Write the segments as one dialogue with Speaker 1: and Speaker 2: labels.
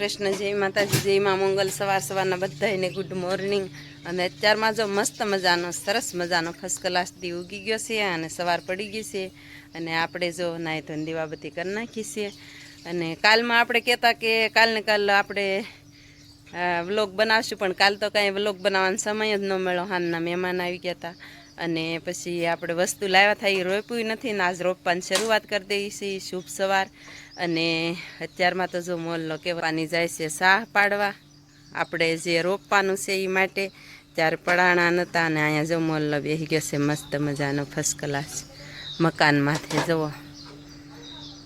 Speaker 1: કૃષ્ણ, જય માતાજી, જય મા મંગલ. સવાર સવારના બધાને ગુડ મોર્નિંગ અને અત્યારમાં જો મસ્ત મજાનો, સરસ મજાનો ફર્સ્ટ ક્લાસથી ઉગી ગયો છે અને સવાર પડી ગઈ છે. અને આપણે જો નાય ધોન દીવાબત્તી કરી નાખી છે. અને કાલમાં આપણે કહેતા કે કાલને કાલ આપણે વ્લોગ બનાવશું, પણ કાલ તો કાંઈ વ્લોગ બનાવવાનો સમય જ ન મળ્યો. હાનના મહેમાન આવી ગયા હતા. અને પછી આપણે વસ્તુ લાવ્યા થાય એ રોપ્યું નથી ને આજ રોપવાની શરૂઆત કરી દઈએ છીએ શુભ સવાર. અને અત્યારમાં તો જો મોલનો કહેવાની જાય છે સાહ પાડવા. આપણે જે રોપવાનું છે એ માટે ત્યારે પડાણા નહોતા અને અહીંયા જો મોલનો બેસી ગયો છે મસ્ત મજાનો ફર્સ્ટ ક્લાસ મકાન માથે, જુઓ.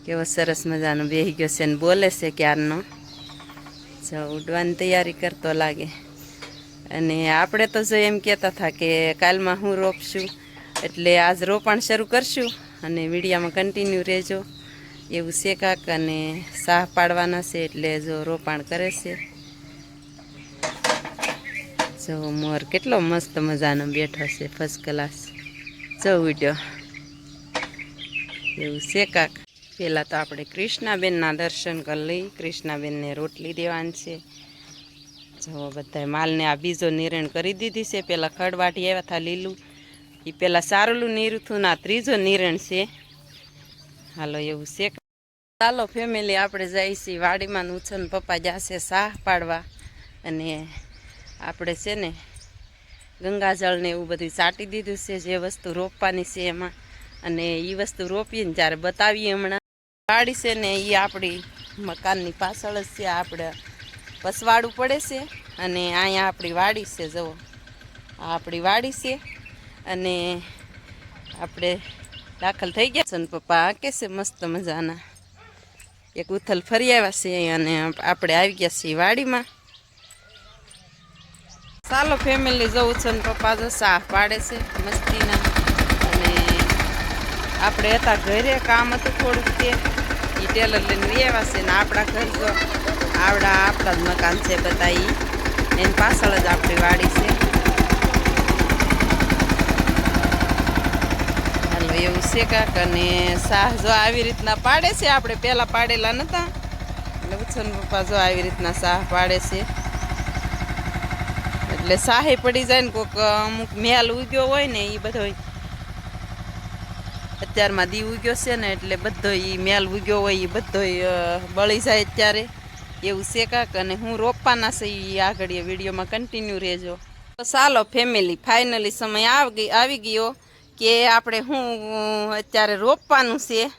Speaker 1: કેવો સરસ મજાનો બેસી ગયો છે ને બોલે છે ક્યારનો. જો ઉડવાની તૈયારી કરતો લાગે. અને આપણે તો જો એમ કહેતા હતા કે કાલમાં હું રોપશું, એટલે આજ રોપાણ શરૂ કરશું અને વિડીયામાં કન્ટિન્યુ રહેજો. એવું છે કાક અને સાહ પાડવાના છે એટલે જો રોપાણ કરે છે. જો મોર કેટલો મસ્ત મજાનો બેઠો છે ફર્સ્ટ ક્લાસ જો ઉડ્યો. એવું છે કાક. પહેલાં તો આપણે કૃષ્ણાબેનના દર્શન કરી લઈ. કૃષ્ણાબેનને રોટલી દેવાની છે. જો બધાય માલને આ બીજો નિરણ કરી દીધી છે. પેલા ખડવાટી આવ્યા હતા લીલું. એ પેલા સારું નીરું ના ત્રીજો નિરણ છે. હાલો, એવું છે. ચાલો ફેમિલી આપણે છીએ વાડીમાં ઉછન પપ્પા જશે સાહ પાડવા. અને આપણે છે ને ગંગાજળ ને એવું બધું ચાટી દીધું છે, જે વસ્તુ રોપવાની છે એમાં. અને એ વસ્તુ રોપીને જ્યારે બતાવીએ હમણાં. વાડી છે ને એ આપણી મકાનની પાછળ જ છે, આપણે પસવાડું પડે છે અને અહીંયા આપણી વાડી છે, જુઓ. આ આપણી વાડી છે અને આપણે દાખલ થઈ ગયા છે ને પપ્પા. આ કે છે મસ્ત મજાના. એક ઉથલ ફરી આવ્યા છે અને આપણે આવી ગયા છીએ વાડીમાં. ચાલો ફેમિલી જવું છે ને પપ્પા જો સાફ પાડે છે મસ્તીના. અને આપણે હતા ઘરે, કામ હતું થોડુંક તે. એ ટેલર લઈને આવ્યા છે ને આપણા ઘર જો. આવડા આપણા જ મકાન છે બધા ઈ એની પાછળ જ આપણી વાડી છે. હાલો, એવું છે કાક? અને સાહ જો આવી રીતના પાડે છે? આપણે પહેલાં પાડેલા નહોતા એટલે ઉછન પપ્પા જો આવી રીતના સાહ પાડે છે. એટલે સાહે પડી જાય ને કોઈક અમુક મેલ ઉગ્યો હોય ને એ બધો અત્યારમાં દી ઉગ્યો છે ને એટલે બધો એ મેલ ઉગ્યો હોય એ બધો બળી જાય અત્યારે. એવું છે કાંક, અને હું રોપવાના છે એ આગળ એ વિડીયોમાં કન્ટિન્યુ રહેજો. તો ચાલો ફેમિલી ફાઇનલી સમય આવી આવી ગયો કે આપણે હું, અત્યારે રોપવાનું છે.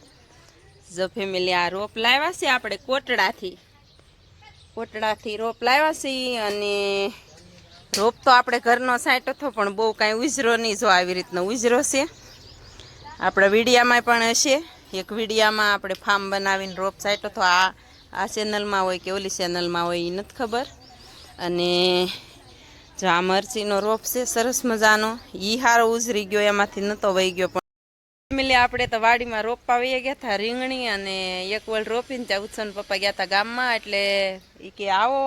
Speaker 1: જો ફેમિલી આ રોપ લાવ્યા છે આપણે કોટડાથી. કોટડાથી રોપ લાવ્યા છે અને રોપ તો આપણે ઘરનો સાઇટ હતો, પણ બહુ કાંઈ ઉજરો નહીં જો આવી રીતનો ઉજરો છે. આપણા વિડીયામાં પણ હશે. એક વિડીયામાં આપણે ફાર્મ બનાવીને રોપ સાઈટ હતો, આ આ ચેનલમાં હોય કે ઓલી ચેનલમાં હોય એ નથી ખબર. અને જો આ મરચીનો રોપ છે, સરસ મજાનો. એ હારો ઉજરી ગયો, એમાંથી નહોતો વહી ગયો પણ. ફેમિલી આપણે તો વાડીમાં રોપવા વહી ગયા હતા, રીંગણી અને એક વળ રોપીને ત્યાં ઉત્સન પપ્પા ગયા હતા ગામમાં, એટલે એ કે આવો.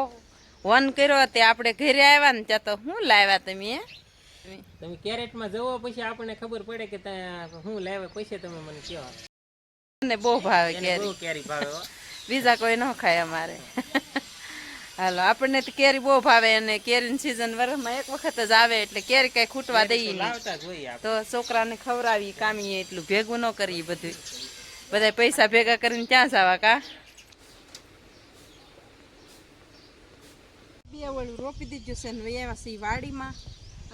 Speaker 1: વન કર્યો તે આપણે ઘરે આવ્યા ને ત્યાં તો શું લાવ્યા તમે એ
Speaker 2: તમે કેરેટમાં જવો પછી આપણને ખબર પડે કે ત્યાં શું લાવ્યા, પછી તમે મને કહો.
Speaker 1: મને બહુ ભાવે કેરી.
Speaker 2: કેરી ભાવે
Speaker 1: બીજા કોઈ ન ખાય અમારે. હાલો આપણને તો કેરી બહુ ભાવે અને કેરીની સિઝન વર્ષમાં એક વખત જ આવે એટલે કેરી કઈ ખૂટવા દઈએ. તો છોકરાને ખવડાવી કામીએ એટલું ભેગું ન કરીએ બધું. બધા પૈસા ભેગા કરીને ક્યાં જવા કા? બે વળું રોપી દીધું છે ને વૈયા છે વાડીમાં.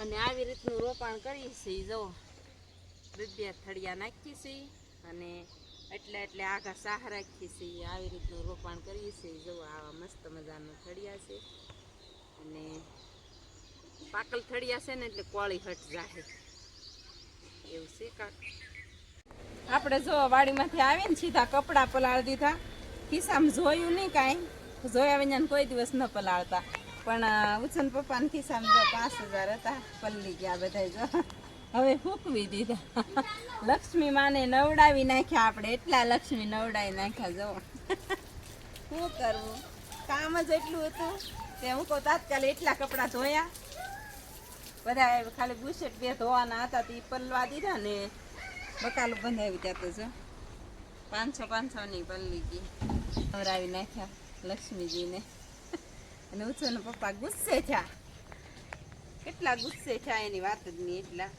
Speaker 1: અને આવી રીતનું રોપાણ કરી છે જો. બે થળિયા નાખી છે અને એટલે એટલે આઘા સાહ રાખીએ છીએ, આવી રીતનું રોપાણ કરીએ છીએ. જો આવા મસ્ત મજાના થળિયા છે. અને પાકલ થળિયા છે ને, એટલે કોળી હટ જાહે. એવું છે કાક. આપણે જો વાડીમાંથી આવીને સીધા કપડાં પલાળી દીધા. ખિસ્સામાં જોયું નહીં કાંઈ. જોયા વિના કોઈ દિવસ ન પલાળતા. પણ ઉછન પપ્પાના ખિસ્સામાં જો પાંચ હજાર હતા, પલ્લી ગયા બધા જો. હવે ફૂકવી દીધા? લક્ષ્મી માને નવડાવી નાખ્યા, આપણે એટલા લક્ષ્મી નવડાવી નાખ્યા જવો શું કરવું? કામ જ એટલું હતું તે હું કહું તાત્કાલ એટલા કપડાં ધોયા. બધા ખાલી બુશેટ બે ધોવાના હતા, તે પલવા દીધા ને બકાલું બંધાવી ત્યાં તો જો. પાંચસો, પાંચસોની પલ્લી ગઈ. નવરાવી નાખ્યા લક્ષ્મીજીને. અને ઉછોના પપ્પા ગુસ્સે થયા. કેટલા ગુસ્સે થયા એની વાત જ નહીં એટલા.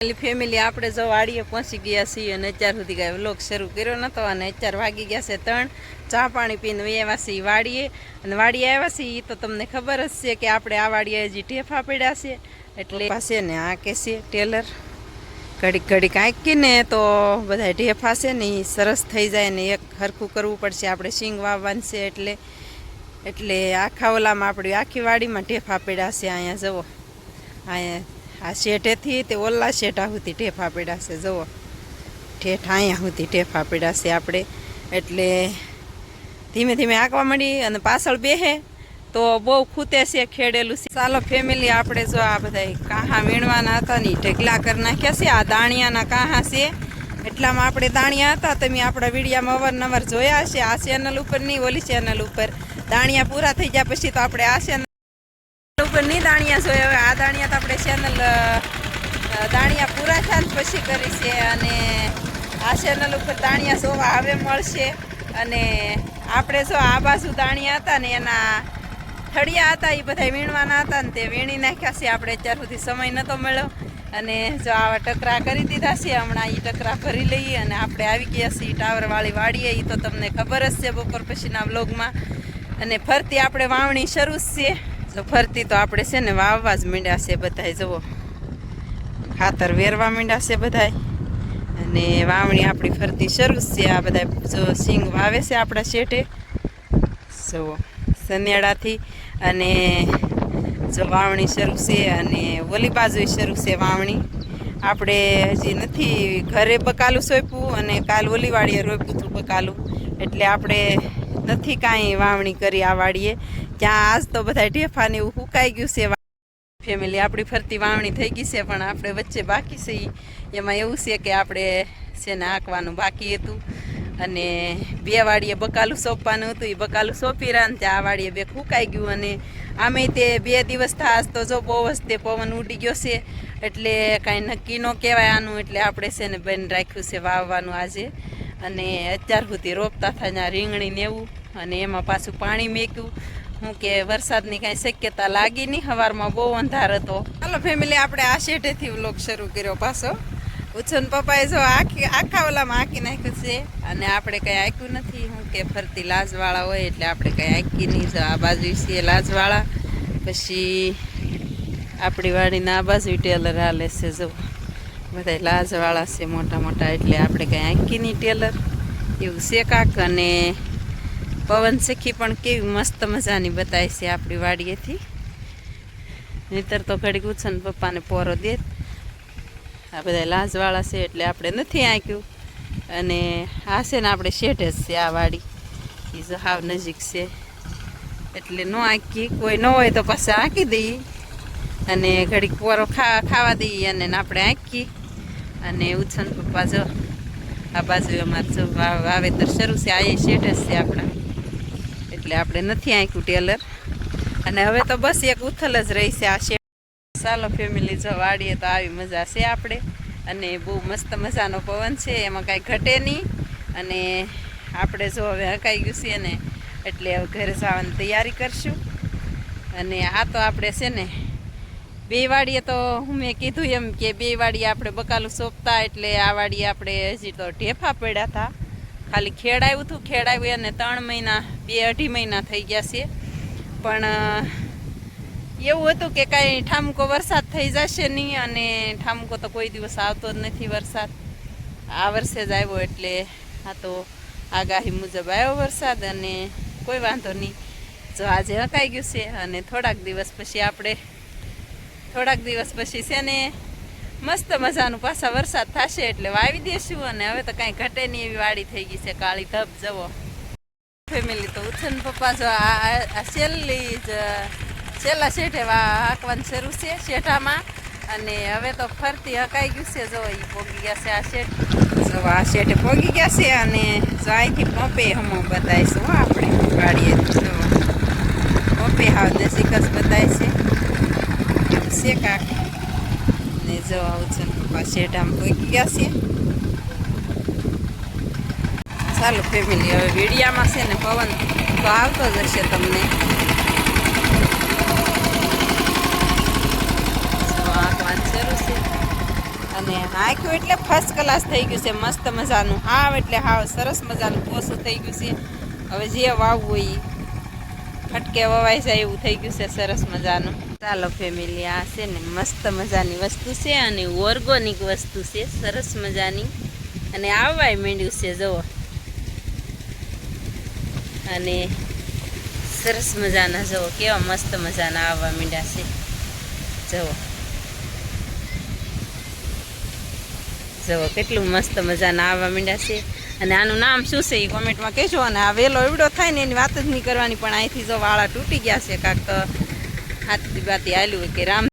Speaker 1: ફેમિલી આપણે જો વાડીએ પહોંચી ગયા છીએ અને અત્યાર સુધી કાંઈ વ્લોગ શરૂ કર્યો નતો અને અત્યારે વાગી ગયા છે ત્રણ. ચા પાણી પીને આવ્યા છીએ વાડીએ. અને વાડીએ આવ્યા છીએ તો તમને ખબર જ છે કે આપણે આ વાડીએ હજી ઢેફા પડ્યા છે. એટલે પાસે ને, આ કે છે ટેલર. ઘડીક ઘડીક આંકીને તો બધા ઢેફા છે ને એ સરસ થઈ જાય ને એક હરખું કરવું પડશે. આપણે સિંગ વાવવાનું છે એટલે એટલે આખા ઓલામાં આપણી આખી વાડીમાં ઢેફા પડ્યા છે અહીંયા જવો અહીંયા આ શેઠેથી તે ઓલા શેઠા સુધી ઠેફા પડ્યા છે, જુઓ. ઠેઠ અહીંયા સુધી ઠેફા પડ્યા છે આપણે. એટલે ધીમે ધીમે આંકવા માંડી અને પાછળ બેહે તો બહુ ખૂતે છે, ખેડેલું છે. ચાલો ફેમિલી આપણે જો આ બધા કાહા વીણવાના હતા ને ઢગલા કરી નાખ્યા છે. આ દાણિયાના કાહા છે. એટલામાં આપણે દાણિયા હતા, તમે આપણા વિડીયામાં અવારનવાર જોયા હશે. આ ચેનલ ઉપર નહીં, ઓલી ચેનલ ઉપર. દાણિયા પૂરા થઈ ગયા પછી તો આપણે આ ચેનલ ઉપર નહીં દાણિયા જોઈએ હવે આ દાણિયા તો આપણે ચેનલ દાણિયા પૂરા થયા પછી કરી છે અને આ ચેનલ ઉપર દાણિયા જોવા હવે મળશે. અને આપણે જો આ બાજુ દાણિયા હતા ને એના થળિયા હતા એ બધા વીણવાના હતા ને તે વીણી નાખ્યા છે. આપણે અત્યાર સુધી સમય નહોતો મળ્યો. અને જો આવા ટકરા કરી દીધા છે, હમણાં એ ટકરા ભરી લઈએ અને આપણે આવી ગયા છીએ ટાવરવાળી વાડીએ. એ તો તમને ખબર જ છે બપોર પછીના વ્લોગમાં. અને ફરતી આપણે વાવણી શરૂ છે. જો ફરતી તો આપણે છે ને વાવવા જ મીંડ્યા છે બધાય, જુઓ. ખાતર વેરવા મીંડ્યા છે બધાય. અને વાવણી આપણી ફરતી શરૂ છે. આ બધા જો સિંગ વાવે છે આપણા શેઠે. જુઓ સનેડાથી અને જો વાવણી શરૂ છે અને ઓલી બાજુ શરૂ છે વાવણી. આપણે હજી નથી ઘરે બકાલું સોંપ્યું અને કાલ ઓલી વાડીએ રોપ્યું હતું બકાલું એટલે આપણે નથી કાંઈ વાવણી કરી આ વાડીએ. ત્યાં આજ તો બધા ઢેફાને એવું સુકાઈ ગયું છે. ફેમિલી આપણી ફરતી વાવણી થઈ ગઈ છે, પણ આપણે વચ્ચે બાકી છે. એમાં એવું છે કે આપણે છે ને આંકવાનું બાકી હતું. અને બે વાડીએ બકાલું સોંપવાનું હતું, એ બકાલું સોંપી રહ્યા ને આ વાડીએ બે ફૂંકાઈ ગયું. અને આમે તે બે દિવસ થાસ તો જો બહુ જ તે પવન ઉડી ગયો છે. એટલે કાંઈ નક્કી ન કહેવાય આનું, એટલે આપણે છે ને બેન રાખ્યું છે વાવવાનું આજે. અને અત્યાર સુધી રોપતા થાય રીંગણી ને એવું. અને એમાં પાછું પાણી મેક્યું. હું કે વરસાદની કાંઈ શક્યતા લાગી નહીં સવારમાં બહુ અંધાર હતો. ચાલો ફેમિલી આપણે આ શેઠેથી વ્લોગ શરૂ કર્યો પાછો. ઉછન પપ્પાએ જો આખી આખા ઓલામાં આંકી નાખ્યું છે. અને આપણે કંઈ આંક્યું નથી. હું કે ફરતી લાજવાળા હોય એટલે આપણે કંઈ આંકી નહીં. જો આ બાજુ છે લાજવાળા. પછી આપણી વાડીના આ બાજુ ટેલર હાલે છે જો. બધા લાજવાળા છે મોટા મોટા એટલે આપણે કંઈ આંકી નહીં ટેલર. એવું છે કાક અને પવન શીખી પણ કેવી મસ્ત મજાની બતાવી છે આપણી વાડીએથી. નહીતર તો ઘડીક ઉછન પપ્પાને પોરો દે. આ બધા લાજવાળા છે એટલે આપણે નથી આંક્યું. અને આ છે ને આપણે શેઠ જ છે આ વાડી. એ હાવ નજીક છે. એટલે ન આંકી કોઈ ન હોય તો પાછા આંકી દઈએ. અને ઘડીક પોરો ખા, ખાવા દઈએ અને આપણે આંકી અને ઉછન પપ્પા જો આ બાજુ અમારે જો વાવેતર શરૂ છે, આ શેઠ જ છે આપણા. એટલે આપણે નથી આંક્યું ટેલર. અને હવે તો બસ એક ઉથલ જ રહી છે આ શેઠ ચાલો ફેમિલી જો વાળીએ તો આવી મજા છે આપણે. અને બહુ મસ્ત મજાનો પવન છે, એમાં કાંઈ ઘટે નહીં. અને આપણે જો હવે હકાઈ ગયું છે ને, એટલે હવે ઘરે જવાની તૈયારી કરશું. અને આ તો આપણે છે ને, બે વાડીએ તો હું મેં કીધું એમ કે બે વાડીએ આપણે બકાલું સોંપતા, એટલે આ વાડીએ આપણે હજી તો ઢેફા પડ્યા હતા. ખાલી ખેડાયું હતું આવ્યું અને ત્રણ મહિના, બે અઢી મહિના થઈ ગયા છે. પણ એવું હતું કે કાંઈ ઠામકો વરસાદ થઈ જશે નહીં અને ઠામકો તો કોઈ દિવસ આવતો જ નથી વરસાદ. આ વર્ષે જ આવ્યો એટલે આ તો આગાહી મુજબ આવ્યો વરસાદ અને કોઈ વાંધો નહીં. જો આજે હકાઈ ગયું છે અને થોડાક દિવસ પછી આપણે, થોડાક દિવસ પછી છે ને મસ્ત મજાનું પાછા વરસાદ થશે એટલે વાવી દેશું અને હવે તો કાંઈ ઘટે નહીં એવી વાડી થઈ ગઈ છે કાળી ધબ જવો ફેમિલી તો ઉછન પપ્પા જો આ છેલ્લી જ છેલ્લા શેઠે હાંકવાનું શરૂ છે શેઠામાં. અને હવે તો ફરતી હકાઈ ગયું છે જો એ પોગી ગયા છે આ શેઠ. જો આ શેઠે પોગી ગયા છે અને જો અહીંથી પંપે હમો બતાવીશું, હો, આપણે વાડીએ. જો પંપે હાવ નજીક જ બતાવે છે. ને જો આવું છે. પપ્પા શેઠામાં પોગી ગયા છે. ચાલો ફેમિલી હવે વીડિયામાં છે ને પવન તો આવતો જ હશે તમને. જો અને નાખ્યું એટલે ફર્સ્ટ ક્લાસ થઈ ગયું છે. મસ્ત મજાનું હાવ એટલે હાવ સરસ મજાનું પોસું થઈ ગયું છે. હવે જે વાવવું હોય ઈ. ફટકે વવાય જાય એવું થઈ ગયું છે સરસ મજાનું. ચાલો ફેમિલી આ છે ને મસ્ત મજાની વસ્તુ છે અને ઓર્ગોનિક વસ્તુ છે, સરસ મજાની. અને આવવાય માંડ્યું છે, જુઓ. અને સરસ મજાના, જુઓ, કેવા મસ્ત મજાના આવવા માંડ્યા છે, જુઓ. જુઓ, કેટલું મસ્ત મજાના આવવા માંડ્યા છે. અને આનું નામ શું છે, એ કોમેન્ટમાં કહેજો. અને આ વેલો એવડો થાય ને એની વાત જ નહીં કરવાની, પણ અહીંથી જો વાળા તૂટી ગયા છે કાંક હાથથી બાતી હોય કે રામ